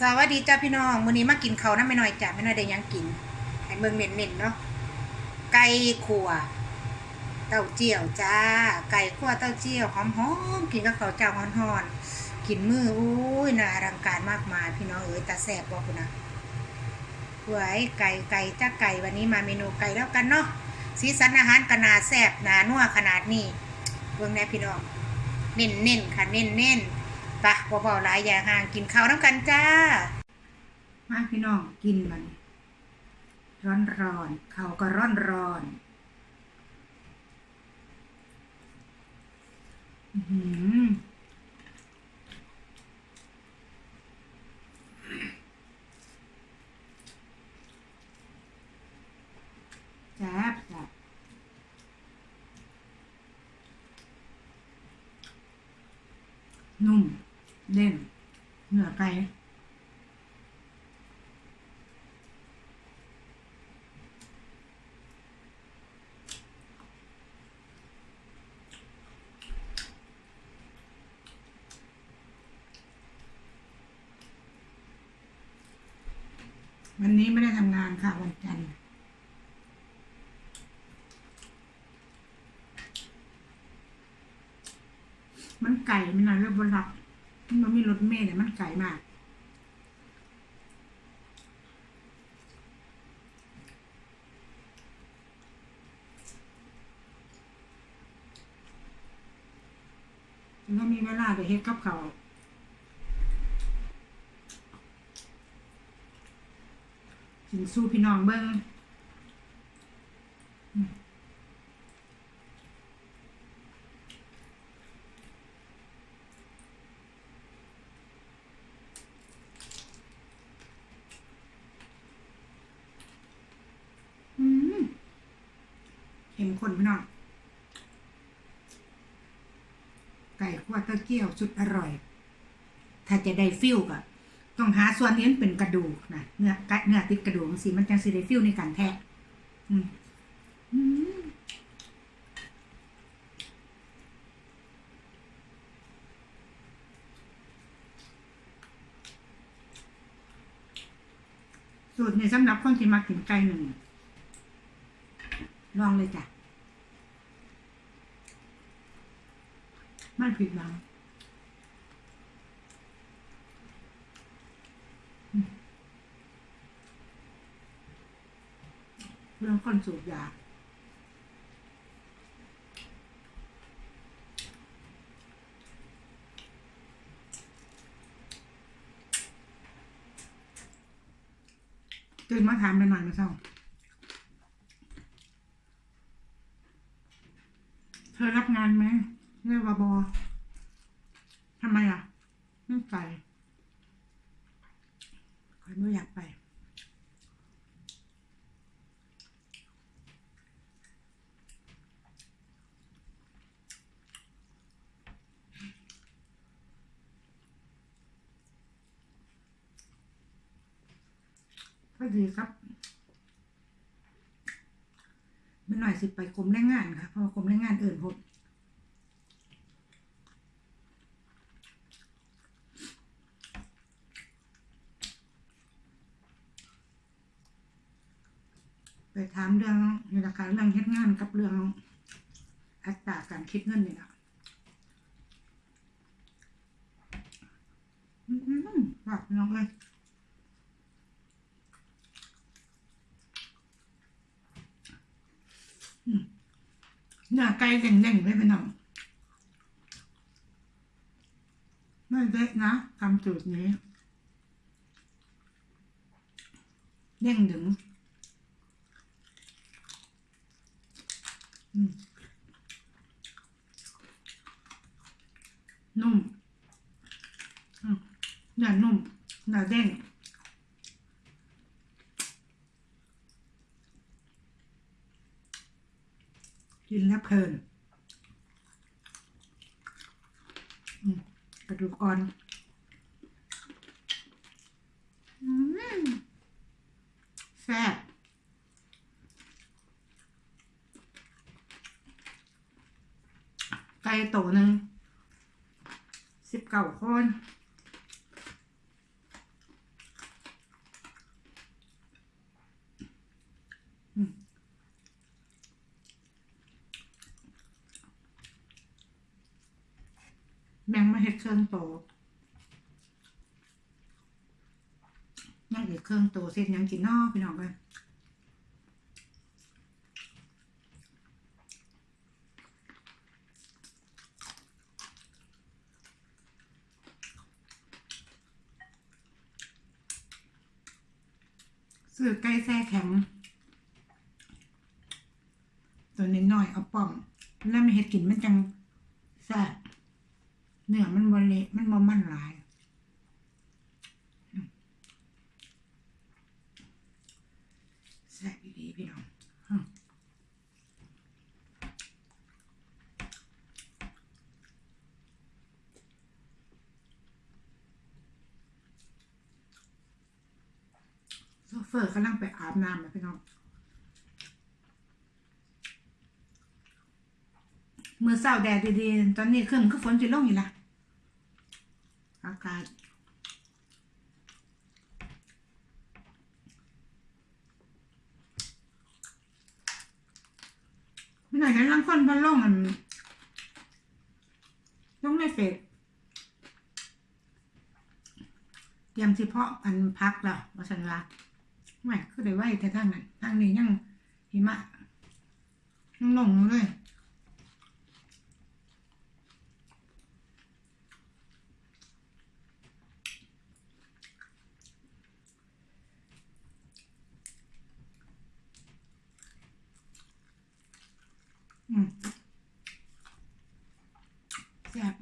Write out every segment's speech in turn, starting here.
สวัสดีจ้าพี่น้องมื้อนี้มากินเขาน้ำไม่น้อยจ้ะไม่น้อยได้ยังกินให้เบิ่งเน้นๆเนาะไก่ขัวเต้าเจี้ยวจ้า ไก่ขัวเต้าเจี้ยวหอมๆกินกับข้าวเจ้าฮ้อนๆกินมื้ออุ้ยน่าอลังการมากมายพี่น้องเอ๋ยตาแซบบ่คุณนะหวยไก่ไก่จ้าไก่วันนี้มาเมนูไก่แล้วกันเนาะสีสันอาหารก็น่าแซ่บนานัวขนาดนี้เบิ่งแน่พี่น้องเน้นๆค่ะเน้นๆ ปะเบาๆหลายอย่างห่างกินข้าวน้ำกันจ้า มาพี่น้องกินมันร้อนร้อนข้าวก็ร้อนร้อนๆอื้อหือแซ่บแซ่บนุ่ม เด่นเนื้อไก่วันนี้ไม่ได้ทำงานค่ะ วันจันทร์มันไก่มันอะไรเรื่องบนหลัก มันมีรถเมล์เนี่ยมันไก่มากแล้วมีเวลาไปเฮ็ดกับเขาวกินสู้พี่น้องเบิ้งอืมอืม เข้มข้นพี่น้อง ไก่คั่วเต้าเจี้ยวสุดอร่อย ถ้าจะได้ฟิลก็ต้องหาส่วนนี้เป็นกระดูกนะเนื้อกะเนื้อติดกระดูกสิมันจังสิได้ฟิลในการแทะอืมสูตรในสำหรับคนที่มากินไก่หนึ่ง ลองเลยจ้ะ ไม่ผิดหวังเรื่องคนสูบยาตื่นมาถามไปหน่อยมาเศร้า เธอรับงานไหมเรียกว่าบอทำไมอะไม่ไปคอยไม่อยากไป ก็ดีครับไม่หน่อยสิไปกรมแรงงานค่ะเพราะกรมแรงงานเอื่นพบไปถามเรื่องนี่แหละค่ะเรื่องเฮ็ดงานกับเรื่องอัตราการคิดเงินนี่แหละอืมหลับน้องเลยอืม เนื้อไก่เด้งๆเลยพี่น้องไม่เล็กนะทำจุดนี้เด้งดึงนุ่มอืมเนื้อนุ่มเนื้อเด้ง กินแล้วเพลินกระดูกอ่อนแซ่บไก่โตหนึ่งสิบเก้าคน เฮ็ดเครื่องโตนั่งเฮ็ดเครื่องโตเสร็จยังกินนอกพี่น้องกันซื้อไก่แซ่แข็ง ตัวนิดหน่อยเอาป้อม แล้วไม่เห็ดกินมันจังแซ่บเนื้อมันบเละมันบ่มันหลายอืมแซ่บดีๆพี่น้องอืมโซเฟ อร์กำลังไปอาบน้ำนะพี่น้องมือเศร้าแดดดีๆ ตอนนี้ครึ่งก็ฝนจะลงอยู่ละอากาศไม่หน่อยเห็นลังคนพันลงมันลงในเฟซเตรียมสิเพาะอันพักแล้วมาสันละ ไม่คือได้ไหวแต่ทางนั้นทางนี้ยังหิมะยังลงเลย อืมแซ่บ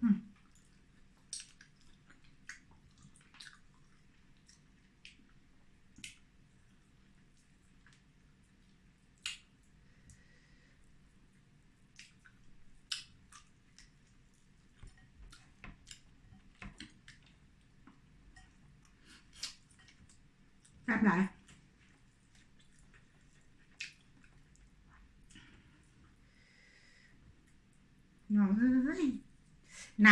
อืม แซ่บหลายน้องเอ้ยห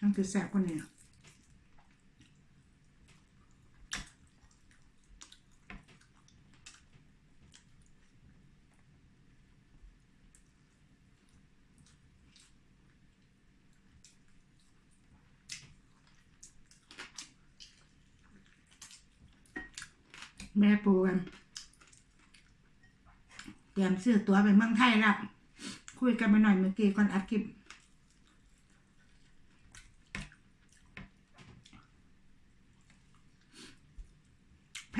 นังหนังไก่นใดไก่บ้านเนาะนั่นคือแซ่บกว่านี้เนาะแม่ปูกันเตรียมซื้อตั๋วไปเมืองไทยแล้ว คุยกันไปหน่อยเมื่อกี้ก่อนอัดคลิป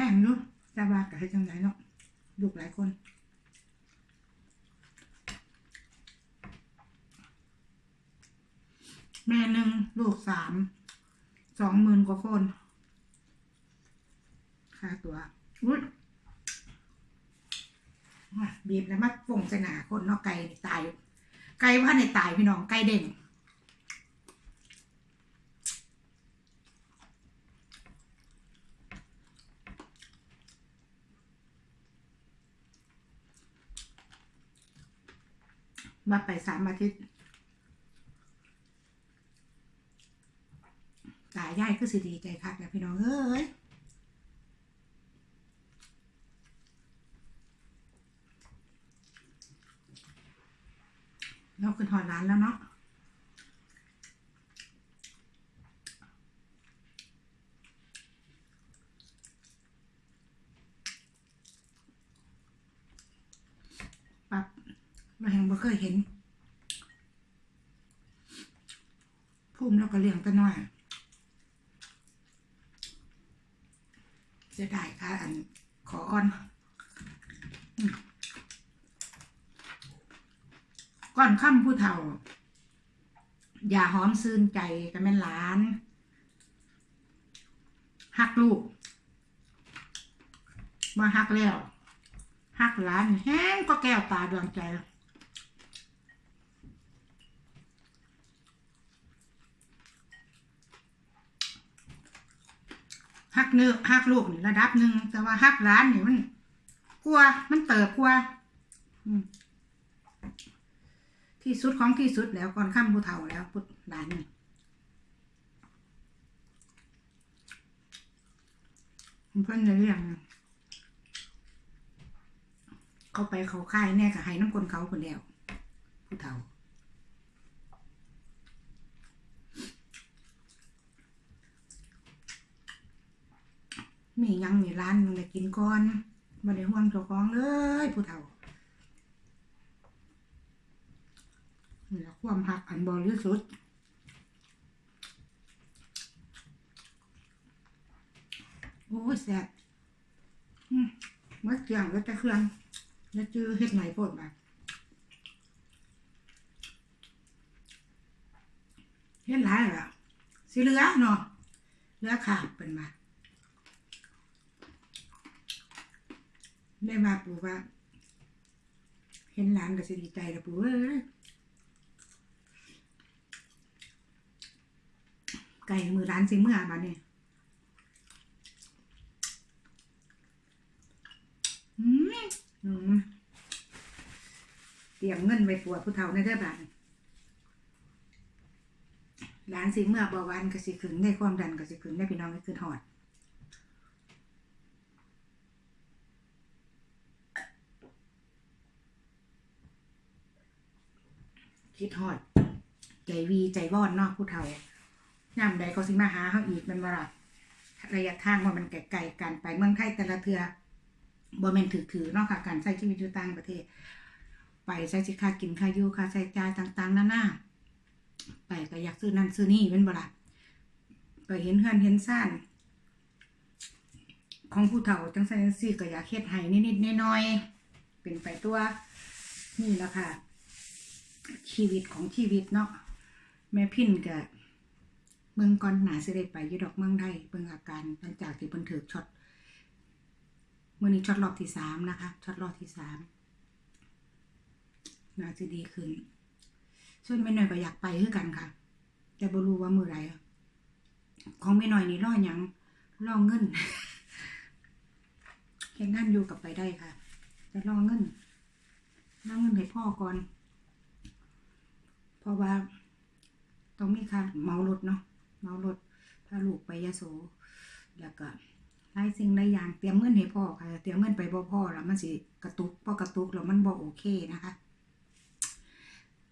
แพงอยู่แต่ว่าก็ให้จังไรเนาะลูกหลายคนแม่หนึ่งลูกสาม สองหมื่นกว่าคน ค่าตัวอุ้ยบีบแล้วมาป่งใส่หนาคนเนาะไก่ตาย ไก่ว่าในตายพี่น้องไก่เด่น มาไปสามอาทิตย์ตายยายคือสิดีใจคักแล้วพี่น้องเอ้ยเราขึ้นหอดร้านแล้วเนาะ ปับ เราแห่งบ่เคยเห็นพุ่มแล้วก็เลี้ยงแต่น้อยเสียดายค่ะอันขออ่อนก่อนค่ำผู้เฒ่า อย่าหอมซื่นใจกันแม่นหลานหักลูกมาหักแล้วหักหลานแห้งก็แก้วตาดวงใจ ฮักเนื้อฮักลูกนี่ระดับหนึ่งแต่ว่าฮักร้านนี่มันกลัวมันเติบกลัวที่สุดของที่สุดแล้วก่อนข้ามผู้เฒ่าแล้วพุทธหลานนี่เพื่อนในเรื่องเขาไปเขาค่ายแน่กับให้น้ำคนเขาคนเดียวผู้เฒ่า มียังมีร้านมึงได้กินก่อนบ่ได้ห่วงเจ้าของเลยผู้เฒ่านี่ละความหักอันบริสุทธิ์โอ้ยแซ่บมัดเกลียงแล้วแต่เครื่องแล้วจื้อเฮ็ดไหนโพดแบบเฮ็ดหลายแล้วสิเหลือเนาะเหลือขาดเป็นมา ด้มาปู่ว่า เห็นหลานก็สิดีใจล้วปู่เอ้ยไก่มือร้านสิเมื่อมาเนี่ยอืมเตรียมเงินไปปัวผู้เฒ่าในเด้อบาทร้านสิเมื่อบ่หวานก็สิขึ้นได้ความดันก็สิขึ้นได้พี่น้องก็คือหอด คิดฮอด ใจวีใจวอนนาะผู้เฒ่ายามใดเขาสิมาหาเขาอีกมันว่าละระยะทางว่ามันไกลๆกันไปเมืองไทยแต่ละเทือบ่แม่นถือๆเนาะค่ะการใช้ชีวิตอยู่ต่างประเทศ ไปใช้สิค่ากินค่าอยู่ค่าใช้จ่ายต่างๆนานาไปก็อยากซื้อนั่นซื้อนี่แม่นบ่ล่ะไปเห็นเฮือนเห็นซ่านของผู้เฒ่าจังซั่นจังซี่ก็อยากเฮ็ดให้นิดๆน้อยๆเป็นไปตัวนี่แหละค่ะ ชีวิตของชีวิตเนาะแม่พินกับเมืองก่อนหนาสิได้ไปยุดอกเมืองไทยเบิ่งอาการหลังจากที่เพิ่นถือช็อตเมื่อนี้ช็อตรอบที่สามนะคะช็อตรอบที่สามน่าจะดีขึ้น ส่วนแม่หน่อยก็อยากไปคือกันค่ะ แต่บ่รู้ว่ามือไรของแม่หน่อยนี่รอหยังรอเงินแค่งานอยู่กับไปได้ค่ะ แต่รอเงินรอเงินให้พ่อก่อน ราะว่าต้องมีค่าเมารถเนาะเมารถพาลูกไปยะโส แล้วก็หลายสิ่งหลายอย่างเตรียมเงินให้พ่อค่ะ เตรียมเงินไปบ่พ่อแล้วมันสิกระตุกพอกระตุกแล้วมันบ่โอเคนะคะ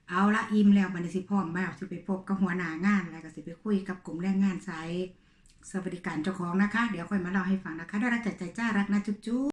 เอาละอิ่มแล้วบันสิพร้อมแล้วสิไปพบกับหัวหน้างานแล้วก็สิไปคุยกับกลุ่มแรงงานสายสวัสดิการเจ้าของนะคะ เดี๋ยวค่อยมาเล่าให้ฟังนะคะได้รักจใจจ้ารักนะจุ๊บ